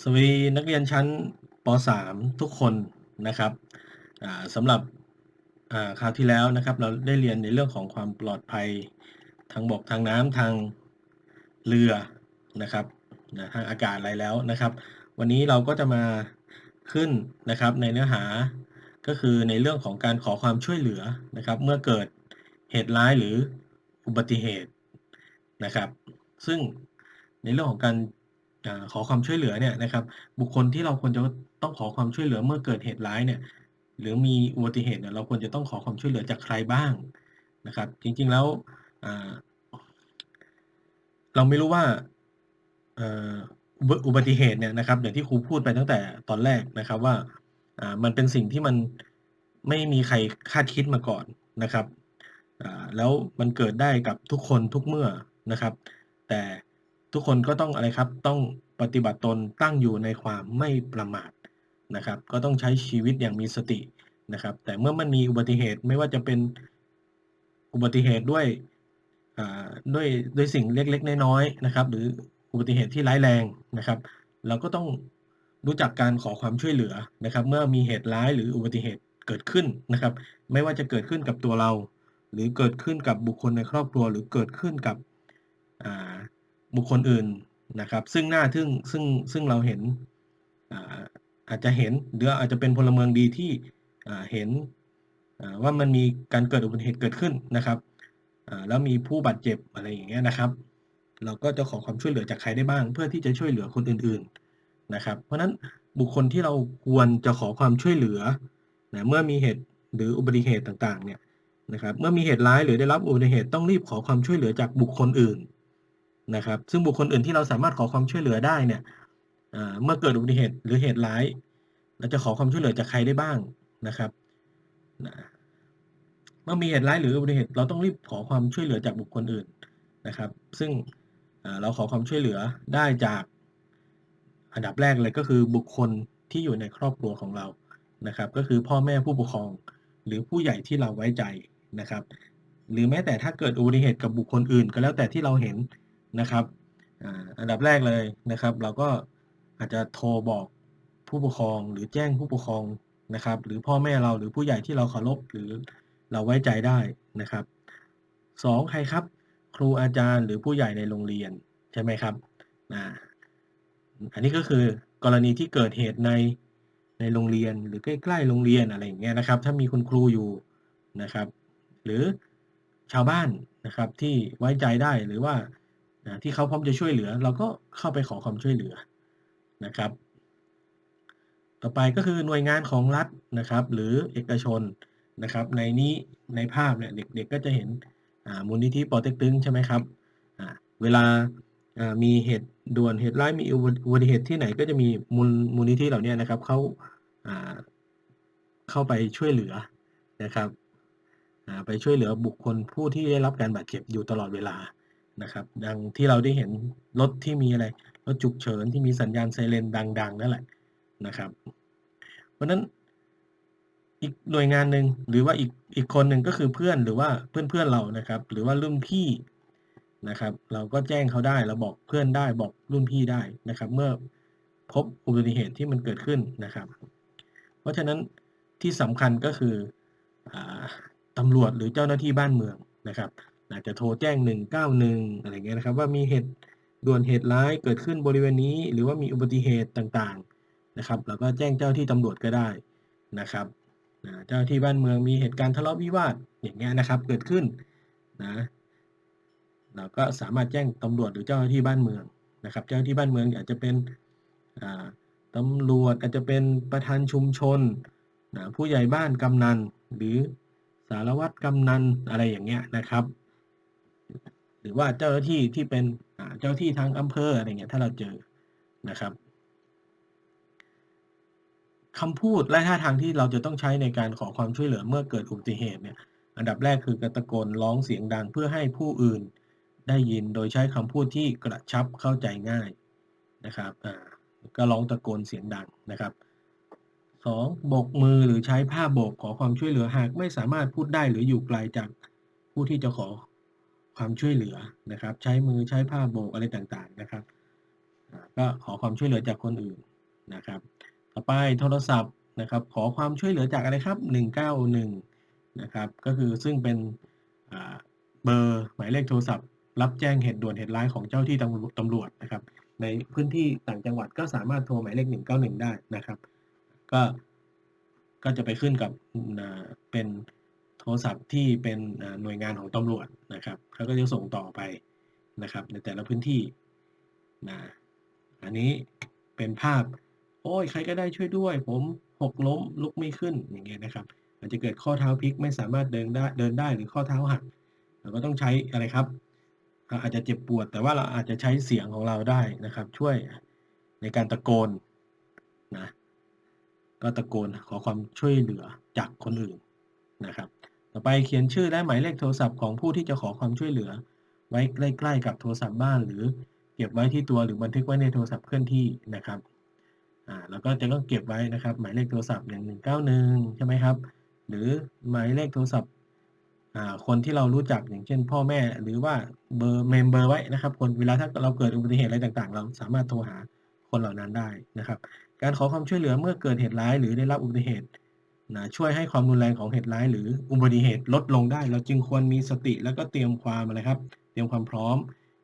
สวีนักเรียนชั้นป .3 ทุกคนนะครับสำหรับคราวที่แล้วนะครับ เราได้เรียนในเรื่องของความปลอดภัยทางบกทางน้ำทางเรือนะครับนะทางอากาศอะไรแล้วนะครับ วันนี้เราก็จะมาขึ้นนะครับในเนื้อหาก็คือในเรื่องของการขอความช่วยเหลือนะครับ เมื่อเกิดเหตุร้ายหรืออุบัติเหตุนะครับ ซึ่งในเรื่องของการ ขอความช่วยเหลือเนี่ยนะครับบุคคลที่เราควรจะต้องขอความช่วยเหลือเมื่อเกิดเหตุร้ายเนี่ยหรือมีอุบัติเหตุเนี่ยเราควรจะต้องขอความช่วยเหลือจากใครบ้างนะครับ จริงๆแล้วเราไม่รู้ว่าอุบัติเหตุเนี่ยนะครับอย่างที่ครูพูดไปตั้งแต่ตอนแรกนะครับว่ามันเป็นสิ่งที่มันไม่มีใครคาดคิดมาก่อนนะครับแล้วมันเกิดได้กับทุกคนทุกเมื่อนะครับ แต่ ทุกคนก็ต้องอะไรครับ ต้องปฏิบัติตนตั้งอยู่ในความไม่ประมาทนะครับ ก็ต้องใช้ชีวิตอย่างมีสตินะครับ แต่เมื่อมันมีอุบัติเหตุไม่ว่าจะเป็นอุบัติเหตุด้วยด้วยด้วยสิ่งเล็กๆ น้อยๆนะครับ หรืออุบัติเหตุที่ร้ายแรงนะครับ เราก็ต้องรู้จักการขอความช่วยเหลือนะครับ เมื่อมีเหตุร้ายหรืออุบัติเหตุเกิดขึ้นนะครับ ไม่ว่าจะเกิดขึ้นกับตัวเรา หรือเกิดขึ้นกับบุคคลในครอบครัว หรือเกิดขึ้นกับ บุคคลอื่นนะครับ ซึ่งหน้าทึ่งซึ่งซึ่งเราเห็นอาจจะเห็นหรืออาจจะเป็นพลเมืองดีที่เห็นว่ามันมีการเกิดอุบัติเหตุเกิดขึ้นนะครับแล้วมีผู้บาดเจ็บอะไรอย่างเงี้ยนะครับ เราก็จะขอความช่วยเหลือจากใครได้บ้าง เพื่อที่จะช่วยเหลือคนอื่นๆนะครับ เพราะฉะนั้นบุคคลที่เราควรจะขอความช่วยเหลือนะเมื่อมีเหตุหรืออุบัติเหตุต่างๆเนี่ยนะครับ เมื่อมีเหตุร้ายหรือได้รับอุบัติเหตุต้องรีบขอความช่วยเหลือจากบุคคลอื่น นะครับ ซึ่งบุคคลอื่นที่เราสามารถขอความช่วยเหลือได้เนี่ยเมื่อเกิดอุบัติเหตุหรือเหตุร้าย เราจะขอความช่วยเหลือจากใครได้บ้างนะครับนะเมื่อมีเหตุร้ายหรืออุบัติเหตุเราต้องรีบขอความช่วยเหลือจากบุคคลอื่นนะครับ ซึ่งเราขอความช่วยเหลือได้จากอันดับแรกเลยก็คือบุคคลที่อยู่ในครอบครัวของเรานะครับ ก็คือพ่อแม่ผู้ปกครอง หรือผู้ใหญ่ที่เราไว้ใจนะครับ หรือแม้แต่ถ้าเกิดอุบัติเหตุกับบุคคลอื่น ก็แล้วแต่ที่เราเห็น นะครับอันดับแรกเลยนะครับ เราก็อาจจะโทรบอกผู้ปกครองหรือแจ้งผู้ปกครองนะครับ หรือพ่อแม่เราหรือผู้ใหญ่ที่เราเคารพหรือเราไว้ใจได้นะครับ 2 ใครครับ ครูอาจารย์หรือผู้ใหญ่ในโรงเรียนใช่ไหมครับอ่าอันนี้ก็คือกรณีที่เกิดเหตุในในโรงเรียนหรือใกล้ๆโรงเรียนอะไรอย่างเงี้ยนะครับ ถ้ามีคุณครูอยู่นะครับ หรือชาวบ้านนะครับที่ไว้ใจได้หรือว่า อ่าที่เขาพร้อมจะช่วยเหลือ เราก็เข้าไปขอความช่วยเหลือนะครับ ต่อไปก็คือหน่วยงานของรัฐนะครับ หรือเอกชนนะครับ ในนี้ในภาพเนี่ยเด็กๆก็จะเห็นมูลนิธิปอเต็กตึงใช่ไหมครับเวลามีเหตุด่วนเหตุร้ายมีอุบัติเหตุที่ไหนก็จะมีมูลมูลนิธิเหล่านี้นะครับเขาาเข้าไปช่วยเหลือนะครับไปช่วยเหลือบุคคลผู้ที่ได้รับการบาดเจ็บอยู่ตลอดเวลา นะครับดังที่เราได้เห็นรถที่มีอะไรรถฉุกเฉินที่มีสัญญาณไซเรนดัง ๆ นั่นแหละนะครับ เพราะฉะนั้นอีกหน่วยงานหนึ่งหรือว่าอีกอีกคนหนึ่งก็คือเพื่อนหรือว่าเพื่อนๆเรานะครับ หรือว่ารุ่นพี่นะครับ เราก็แจ้งเขาได้เราบอกเพื่อนได้บอกรุ่นพี่ได้นะครับ เมื่อพบอุบัติเหตุที่มันเกิดขึ้นนะครับ เพราะฉะนั้นที่สำคัญก็คืออ่าตำรวจหรือเจ้าหน้าที่บ้านเมืองนะครับ อาจจะโทรแจ้ง 191 อะไรอย่างเงี้ยนะครับ ว่ามีเหตุด่วนเหตุร้ายเกิดขึ้นบริเวณนี้ หรือว่ามีอุบัติเหตุต่างๆนะครับเราก็แจ้งเจ้าที่ตำรวจก็ได้นะครับเจ้าที่บ้านเมืองมีเหตุการณ์ทะเลาะวิวาทอย่างเงี้ยนะครับเกิดขึ้นนะเราก็สามารถแจ้งตำรวจหรือเจ้าหน้าที่บ้านเมืองนะครับ เจ้าหน้าที่บ้านเมืองอาจจะเป็นตำรวจอาจจะเป็นประธานชุมชนอ่าผู้ใหญ่บ้านกำนันหรือสารวัตรกำนันอะไรอย่างเงี้ยนะครับ หรือว่าเจ้าหน้าที่ที่เป็นเจ้าที่ทางอำเภออะไรเงี้ยถ้าเราเจอนะครับคำพูดและท่าทางที่เราจะต้องใช้ในการขอความช่วยเหลือเมื่อเกิดอุบัติเหตุเนี่ยอันดับแรกคือการตะโกนร้องเสียงดังเพื่อให้ผู้อื่นได้ยินโดยใช้คำพูดที่กระชับเข้าใจง่ายนะครับอ่าก็ร้องตะโกนเสียงดังนะครับ2โบกมือหรือใช้ผ้าโบกขอความช่วยเหลือหากไม่สามารถพูดได้หรืออยู่ไกลจากผู้ที่จะขอ ความช่วยเหลือนะครับ ใช้มือใช้ผ้าโบกอะไรต่างๆนะครับก็ขอความช่วยเหลือจากคนอื่นนะครับ ต่อไปโทรศัพท์นะครับ ขอความช่วยเหลือจากอะไรครับ 191 นะครับ ก็คือซึ่งเป็นเบอร์หมายเลขโทรศัพท์ รับแจ้งเหตุด่วนเหตุร้ายของเจ้าที่ตำรวจนะครับ ในพื้นที่ต่างจังหวัดก็สามารถโทรหมายเลข 191 ได้นะครับ ก็ก็จะไปขึ้นกับเป็น โทรศัพท์ที่เป็นหน่วยงานของตำรวจนะครับเขาก็จะส่งต่อไปนะครับในแต่ละพื้นที่นะอันนี้เป็นภาพ โอ้ยใครก็ได้ช่วยด้วย ผมหกล้มลุกไม่ขึ้นอย่างเงี้ยนะครับ อาจจะเกิดข้อเท้าพลิกไม่สามารถเดินได้เดินได้หรือข้อเท้าหักเราก็ต้องใช้อะไรครับ อาจจะเจ็บปวด แต่ว่าเราอาจจะใช้เสียงของเราได้นะครับ ช่วยในการตะโกนนะก็ตะโกนขอความช่วยเหลือจากคนอื่นนะครับ ต่อไปเขียนชื่อและหมายเลขโทรศัพท์ของผู้ที่จะขอความช่วยเหลือ ไว้ใกล้ๆกับโทรศัพท์บ้าน หรือเก็บไว้ที่ตัวหรือบันทึกไว้ในโทรศัพท์เคลื่อนที่นะครับอ่าแล้วก็จะต้องเก็บไว้นะครับ หมายเลขโทรศัพท์อย่าง191 ใช่ไหมครับ หรือหมายเลขโทรศัพท์อ่าคนที่เรารู้จักอย่างเช่น พ่อแม่หรือว่าเบอร์เมมเบอร์ไว้นะครับ คนเวลาถ้าเราเกิดอุบัติเหตุอะไรต่างๆ เราสามารถโทรหาคนเหล่านั้นได้นะครับ การขอความช่วยเหลือเมื่อเกิดเหตุร้ายหรือได้รับอุบัติเหตุ นะช่วยให้ความรุนแรงของเหตุร้าย หรืออุบัติเหตุลดลงได้ เราจึงควรมีสติแล้วก็เตรียมความอะไรครับ เตรียมความพร้อม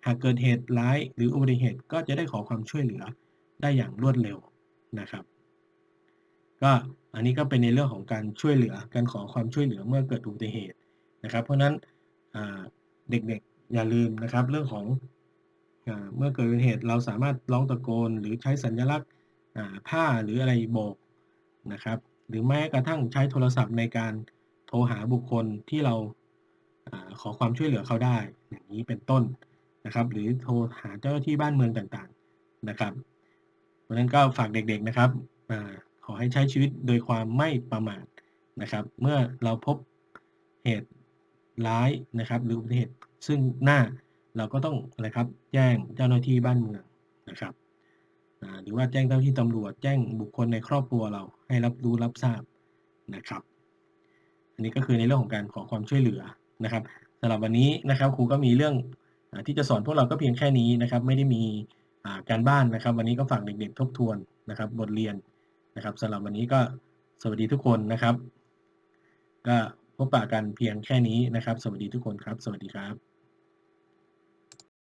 หากเกิดเหตุร้าย หรืออุบัติเหตุก็จะได้ขอความช่วยเหลือได้อย่างรวดเร็วนะครับ ก็อันนี้ก็เป็นในเรื่องของการช่วยเหลือการขอความช่วยเหลือเมื่อเกิดอุบัติเหตุนะครับ เพราะฉะนั้นเด็กๆอย่าลืมนะครับ เรื่องของอเมื่อเกิดอุบัติเหตุเราสามารถร้องตะโกน หรือใช้สัญลักษณ์ผ้าหรืออะไรโบกนะครับ หรือแม้กระทั่งใช้โทรศัพท์ในการโทรหาบุคคลที่เราอขอความช่วยเหลือเขาได้ อย่างนี้เป็นต้นนะครับ หรือโทรหาเจ้าหน้าที่บ้านเมืองต่างๆนะครับเพราะนั้นก็ฝากเด็กๆนะครับอขอให้ใช้ชีวิตโดยความไม่ประมาทนะครับ เมื่อเราพบเหตุร้ายนะครับหรืออุบัติเหตุซึ่งหน้าเราก็ต้องอะไรครับแจ้งเจ้าหน้าที่บ้านเมืองนะครับ หรือว่าแจ้งเจ้าที่ตำรวจ แจ้งบุคคลในครอบครัวเราให้รับรู้รับทราบนะครับ อันนี้ก็คือในเรื่องของการขอความช่วยเหลือนะครับสำหรับวันนี้นะครับครูก็มีเรื่องที่จะสอนพวกเราก็เพียงแค่นี้นะครับ ไม่ได้มีการบ้านนะครับ วันนี้ก็ฝากเด็กๆทบทวนนะครับ บทเรียนนะครับสำหรับวันนี้ก็สวัสดีทุกคนนะครับ ก็พบปะกันเพียงแค่นี้นะครับ สวัสดีทุกคนครับ สวัสดีครับ